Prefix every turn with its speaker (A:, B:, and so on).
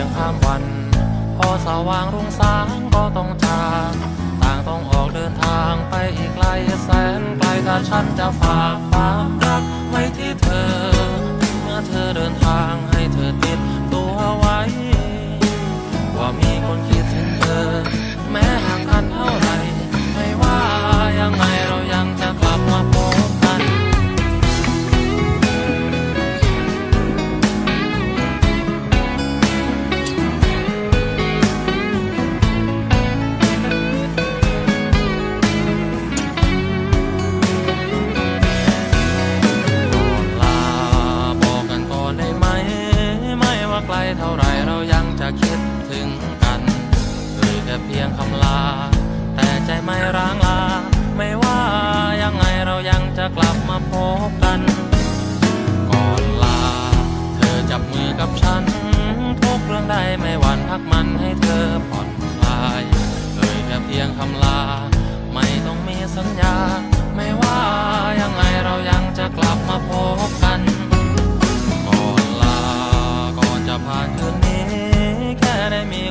A: พียงข้ามวัน พอสว่างรุ่งสางก็ต้องจากต่างต้องออกเดินทางไปอีกไกลแสนไกลถ้าฉันจะฝากความรักไว้ที่เธอ เท่าไรเรายังจะคิดถึงกันหรือแค่เพียงคำลา แต่ใจไม่ร้างลา ไม่ว่ายังไงเรายังจะกลับมาพบกัน ก่อนลา เธอจับมือกับฉัน ทุกเรื่องได้ไม่หวั่นพักมันให้เธอผ่อนคลายเอ่ยแค่เพียงคำลา ไม่ต้องมีสัญญา ไม่ว่ายังไงเรายังจะกลับมาพบ คืนนี้แค่ได้มี